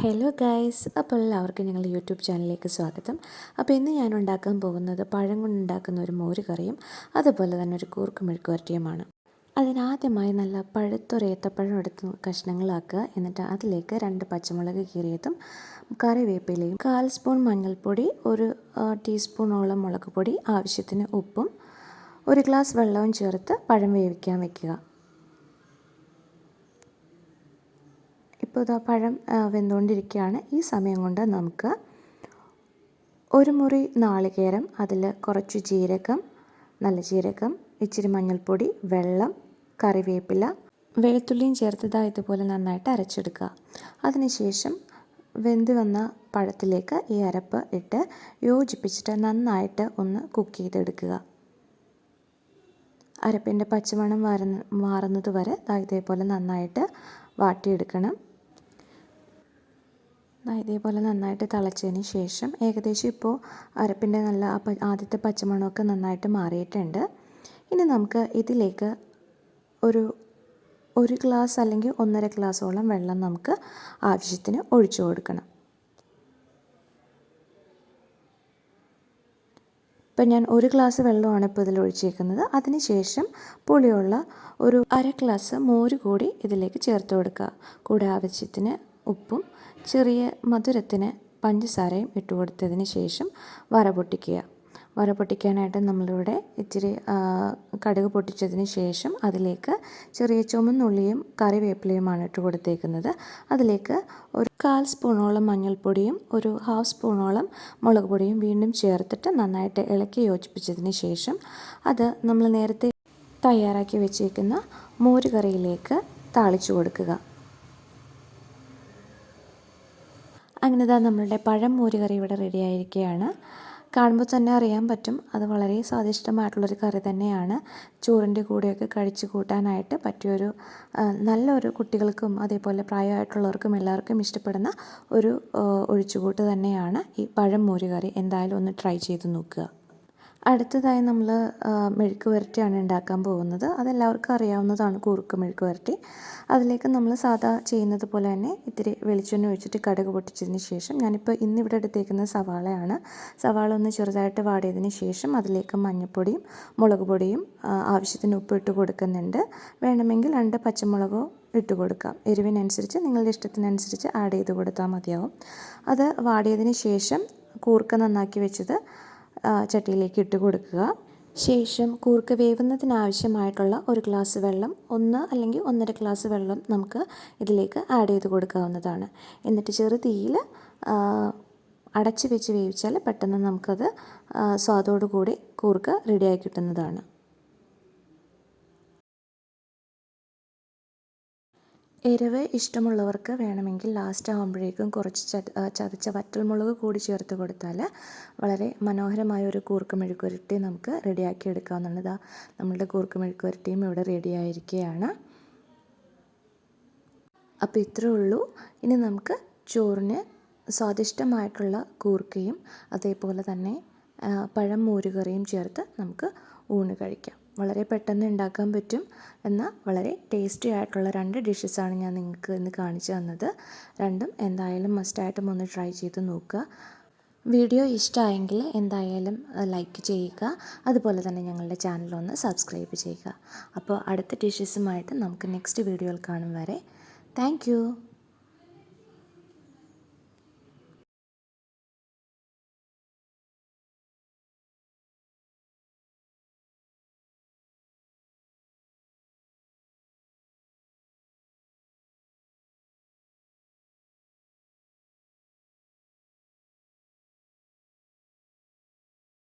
Hello guys അപ്പോൾ എല്ലാവർക്കും ഞങ്ങളുടെ യൂട്യൂബ് ചാനലിലേക്ക് സ്വാഗതം. അപ്പോൾ ഇന്ന് ഞാൻ ഉണ്ടാക്കാൻ പോകുന്നത് പഴം കൊണ്ട് ഉണ്ടാക്കുന്ന ഒരു മോര് കറിയും അതുപോലെ തന്നെ ഒരു കൂർക്ക് മെഴുക്കുവരട്ടിയുമാണ് അതിനാദ്യമായി നല്ല പഴുത്തൊരു ഏത്തപ്പഴം എടുത്ത് കഷ്ണങ്ങളാക്കുക. എന്നിട്ട് അതിലേക്ക് രണ്ട് പച്ചമുളക് കീറിയതും കറിവേപ്പിലയും കാൽ സ്പൂൺ മഞ്ഞൾപ്പൊടി ഒരു ടീസ്പൂണോളം മുളക് പൊടി ആവശ്യത്തിന് ഉപ്പും ഒരു ഗ്ലാസ് വെള്ളവും ചേർത്ത് പഴം വേവിക്കാൻ വെക്കുക. ഇപ്പോൾ ഇതാ പഴം വെന്തുകൊണ്ടിരിക്കുകയാണ് ഈ സമയം കൊണ്ട് നമുക്ക് ഒരു മുറി നാളികേരം അതിൽ കുറച്ച് ജീരകം നല്ല ജീരകം ഇച്ചിരി മഞ്ഞൾപ്പൊടി വെള്ളം കറിവേപ്പില വെളുത്തുള്ളിയും ചേർത്തതാ ഇതുപോലെ നന്നായിട്ട് അരച്ചെടുക്കുക. അതിനുശേഷം വെന്ത് വന്ന പഴത്തിലേക്ക് ഈ അരപ്പ് ഇട്ട് യോജിപ്പിച്ചിട്ട് നന്നായിട്ട് ഒന്ന് കുക്ക് ചെയ്തെടുക്കുക. അരപ്പിന്റെ പച്ചമണം മാറുന്ന മാറുന്നത് വരെ ഇതേപോലെ നന്നായിട്ട് വാട്ടിയെടുക്കണം. ഇതേപോലെ നന്നായിട്ട് തിളച്ചതിന് ശേഷം ഏകദേശം ഇപ്പോൾ അരപ്പിന്റെ നല്ല ആദ്യത്തെ പച്ചമണമൊക്കെ നന്നായിട്ട് മാറിയിട്ടുണ്ട്. ഇനി നമുക്ക് ഇതിലേക്ക് ഒരു ഒരു ഗ്ലാസ് അല്ലെങ്കിൽ ഒന്നര ഗ്ലാസ്സോളം വെള്ളം നമുക്ക് ആവശ്യത്തിന് ഒഴിച്ചു കൊടുക്കണം. ഇപ്പം ഞാൻ ഒരു ഗ്ലാസ് വെള്ളമാണ് ഇപ്പോൾ ഇതിൽ ഒഴിച്ചേക്കുന്നത്. അതിനുശേഷം പുളിയുള്ള ഒരു അര ഗ്ലാസ് മോര് കൂടി ഇതിലേക്ക് ചേർത്ത് കൊടുക്കുക. കൂടെ ആവശ്യത്തിന് ഉപ്പും ചെറിയ മധുരത്തിന് പഞ്ചസാരയും ഇട്ട് കൊടുത്തതിന് ശേഷം വറ പൊട്ടിക്കുക. വറ പൊട്ടിക്കാനായിട്ട് നമ്മളിവിടെ ഇച്ചിരി കടുക് പൊട്ടിച്ചതിന് ശേഷം അതിലേക്ക് ചെറിയ ചുമന്നുള്ളിയും കറിവേപ്പിലയുമാണ് ഇട്ട് കൊടുത്തേക്കുന്നത് അതിലേക്ക് ഒരു കാൽ സ്പൂണോളം മഞ്ഞൾപ്പൊടിയും ഒരു ഹാഫ് സ്പൂണോളം മുളക് പൊടിയും വീണ്ടും ചേർത്തിട്ട് നന്നായിട്ട് ഇളക്കി യോജിപ്പിച്ചതിന് ശേഷം അത് നമ്മൾ നേരത്തെ തയ്യാറാക്കി വെച്ചേക്കുന്ന മോരുകറിയിലേക്ക് താളിച്ചു കൊടുക്കുക. അങ്ങനെ ഇതാ നമ്മളുടെ പഴം മോര് കറി ഇവിടെ റെഡി ആയിരിക്കുകയാണ് കാണുമ്പോൾ തന്നെ അറിയാൻ പറ്റും. അത് വളരെ സ്വാദിഷ്ടമായിട്ടുള്ളൊരു കറി തന്നെയാണ്. ചോറിന്റെ കൂടെയൊക്കെ കഴിച്ച് കൂട്ടാനായിട്ട് പറ്റിയൊരു നല്ലൊരു കുട്ടികൾക്കും അതേപോലെ പ്രായമായിട്ടുള്ളവർക്കും എല്ലാവർക്കും ഇഷ്ടപ്പെടുന്ന ഒരു ഒഴിച്ചുകൂട്ട് തന്നെയാണ് ഈ പഴം മോര് കറി എന്തായാലും ഒന്ന് ട്രൈ ചെയ്ത് നോക്കുക. അടുത്തതായി നമ്മൾ മെഴുക്ക് വരട്ടിയാണ് ഉണ്ടാക്കാൻ പോകുന്നത്. അതെല്ലാവർക്കും അറിയാവുന്നതാണ് കൂർക്ക മെഴുക്ക് വരട്ടി. അതിലേക്ക് നമ്മൾ സാധാ ചെയ്യുന്നത് പോലെ തന്നെ ഇത്തിരി വെളിച്ചെണ്ണ ഒഴിച്ചിട്ട് കടുക് പൊട്ടിച്ചതിന് ശേഷം ഞാനിപ്പോൾ ഇന്നിവിടെ എടുത്തേക്കുന്ന സവാളയാണ്. സവാള ഒന്ന് ചെറുതായിട്ട് വാടിയതിന് ശേഷം അതിലേക്ക് മഞ്ഞൾപ്പൊടിയും മുളക് പൊടിയും ആവശ്യത്തിന് ഉപ്പ് ഇട്ട് കൊടുക്കുന്നുണ്ട്. വേണമെങ്കിൽ രണ്ട് പച്ചമുളകോ ഇട്ട് കൊടുക്കാം. എരിവിനനുസരിച്ച് നിങ്ങളുടെ ഇഷ്ടത്തിനനുസരിച്ച് ആഡ് ചെയ്ത് കൊടുത്താൽ മതിയാവും. അത് വാടിയതിന് ശേഷം കൂർക്ക നന്നാക്കി വെച്ചത് ചട്ടിയിലേക്ക് ഇട്ട് കൊടുക്കുക. ശേഷം കൂർക്ക വേവുന്നതിനാവശ്യമായിട്ടുള്ള ഒരു ഗ്ലാസ് വെള്ളം ഒന്ന് അല്ലെങ്കിൽ ഒന്നര ഗ്ലാസ് വെള്ളം നമുക്ക് ഇതിലേക്ക് ആഡ് ചെയ്ത് കൊടുക്കാവുന്നതാണ്. എന്നിട്ട് ചെറു തീയിൽ അടച്ച് വെച്ച് വേവിച്ചാൽ പെട്ടെന്ന് നമുക്കത് സ്വാദോടുകൂടി സ്വാദോടു കൂടി കൂർക്ക റെഡിയായി കിട്ടുന്നതാണ്. എരിവ് ഇഷ്ടമുള്ളവർക്ക് വേണമെങ്കിൽ ലാസ്റ്റ് ആകുമ്പോഴേക്കും കുറച്ച് ചതച്ച വറ്റൽമുളക് കൂടി ചേർത്ത് കൊടുത്താൽ വളരെ മനോഹരമായ ഒരു കൂർക്ക മെഴുക്കുരട്ടി നമുക്ക് റെഡിയാക്കി എടുക്കാവുന്നതാണ്. നമ്മളുടെ കൂർക്ക മെഴുക്കുരട്ടിയും ഇവിടെ റെഡി ആയിരിക്കുകയാണ്. അപ്പോൾ ഇത്രേ ഉള്ളൂ. ഇനി നമുക്ക് ചോറിന് സ്വാദിഷ്ടമായിട്ടുള്ള കൂർക്കയും അതേപോലെ തന്നെ പഴം മോരുകറിയും ചേർത്ത് നമുക്ക് ഊണ് കഴിക്കാം. വളരെ പെട്ടെന്ന് ഉണ്ടാക്കാൻ പറ്റും എന്നാൽ വളരെ ടേസ്റ്റി ആയിട്ടുള്ള രണ്ട് ഡിഷസാണ് ഞാൻ നിങ്ങൾക്ക് ഇന്ന് കാണിച്ചു തന്നത്. രണ്ടും എന്തായാലും മസ്റ്റായിട്ടും ഒന്ന് ട്രൈ ചെയ്ത് നോക്കുക. വീഡിയോ ഇഷ്ടമായെങ്കിൽ എന്തായാലും ലൈക്ക് ചെയ്യുക. അതുപോലെ തന്നെ ഞങ്ങളുടെ ചാനലൊന്ന് സബ്സ്ക്രൈബ് ചെയ്യുക. അപ്പോൾ അടുത്ത ഡിഷസുമായിട്ട് നമുക്ക് നെക്സ്റ്റ് വീഡിയോയിൽ കാണും വരെ. താങ്ക്